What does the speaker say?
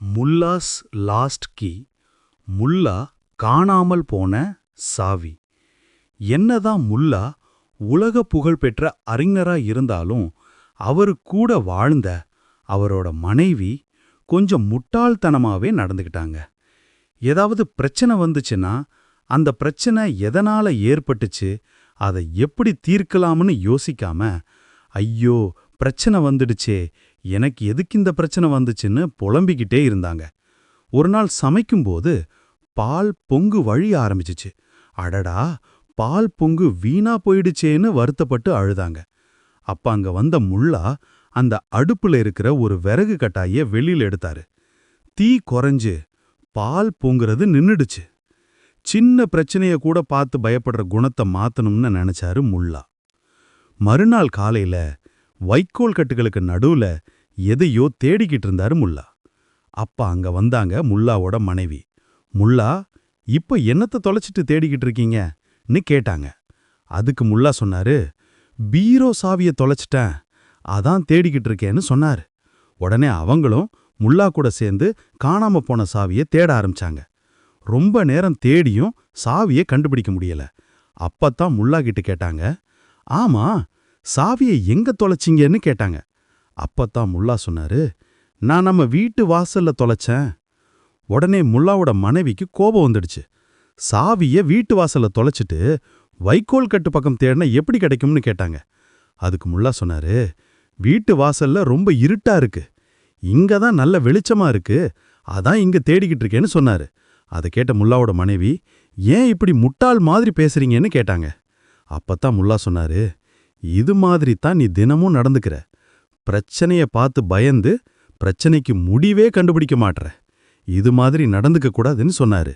முல்லாஸ் last key Mullah காணாமல் போன சாவி. என்னதான் முல்லா உலக புகழ்பெற்ற அறிஞரா இருந்தாலும் அவரு கூட வாழ்ந்த அவரோட மனைவி கொஞ்சம் முட்டாள்தனமாவே நடந்துக்கிட்டாங்க ஏதாவது பிரச்சனை வந்துச்சுன்னா அந்த பிரச்சனை எதனால ஏற்பட்டுச்சு அதை எப்படி தீர்க்கலாம்னு யோசிக்காம ஐயோ பிரச்சனை வந்துடுச்சே. எனக்கு எதுக்கு இந்த பிரச்சனை வந்துச்சுன்னு புலம்பிக்கிட்டே இருந்தாங்க. ஒரு நாள் சமைக்கும்போது பால் பொங்கு வழி ஆரம்பிச்சிச்சு. அடடா பால் பொங்கு வீணா போயிடுச்சேன்னு வருத்தப்பட்டு அழுதாங்க. அப்ப அங்க வந்த முள்ளா அந்த அடுப்புல இருக்கிற ஒரு விறகு கட்டாய வெளியில எடுத்தாரு. தீ குறைஞ்சு பால் பொங்குறது நின்னுடுச்சு. சின்ன பிரச்சனைய கூட பார்த்து பயப்படுற குணத்தை மாத்தணும்னு நினைச்சாரு முல்லா. மறுநாள் காலையில வைக்கோல் கட்டுகளுக்கு நடுவுல எதையோ தேடிக்கிட்டு இருந்தாரு முல்லா. அப்ப அங்க வந்தாங்க முல்லாவோட மனைவி. முல்லா இப்ப என்னத்த தொலைச்சிட்டு தேடிக்கிட்டு இருக்கீங்கன்னு கேட்டாங்க. அதுக்கு முல்லா சொன்னாரு பீரோ சாவிய தொலைச்சிட்டேன். அதான் தேடிக்கிட்டு இருக்கேன்னு சொன்னாரு. உடனே அவங்களும் முல்லா கூட சேர்ந்து காணாம போன சாவிய தேட ஆரம்பிச்சாங்க. ரொம்ப நேரம் தேடியும் சாவிய கண்டுபிடிக்க முடியல. அப்பத்தான் முல்லா கிட்ட கேட்டாங்க ஆமா சாவியை எங்க தொலைச்சிங்கன்னு கேட்டாங்க. அப்பத்தான் முல்லா சொன்னாரு நான் நம்ம வீட்டு வாசல்ல தொலைச்சேன். உடனே முல்லாவோட மனைவிக்கு கோபம் வந்துடுச்சு. சாவிய வீட்டு வாசல்ல தொலைச்சிட்டு வைக்கோல் கட்டு பக்கம் தேடினா எப்படி கிடைக்கும்னு கேட்டாங்க. அதுக்கு முல்லா சொன்னாரு வீட்டு வாசல்ல ரொம்ப இருட்டா இருக்கு. இங்க தான் நல்ல வெளிச்சமா இருக்கு. அதான் இங்க தேடிக்கிட்டு இருக்கேன்னு சொன்னாரு. அதை கேட்ட முல்லாவோட மனைவி ஏன் இப்படி முட்டாள் மாதிரி பேசுறீங்கன்னு கேட்டாங்க. அப்பத்தான் முல்லா சொன்னாரு இது மாதிரி தான் நீ தினமும் நடந்துக்கிற. பிரச்சனைய பார்த்து பயந்து பிரச்சனைக்கு முடிவே கண்டுபிடிக்க மாட்ற. இது மாதிரி நடந்துக்க கூடாதுன்னு சொன்னாரு.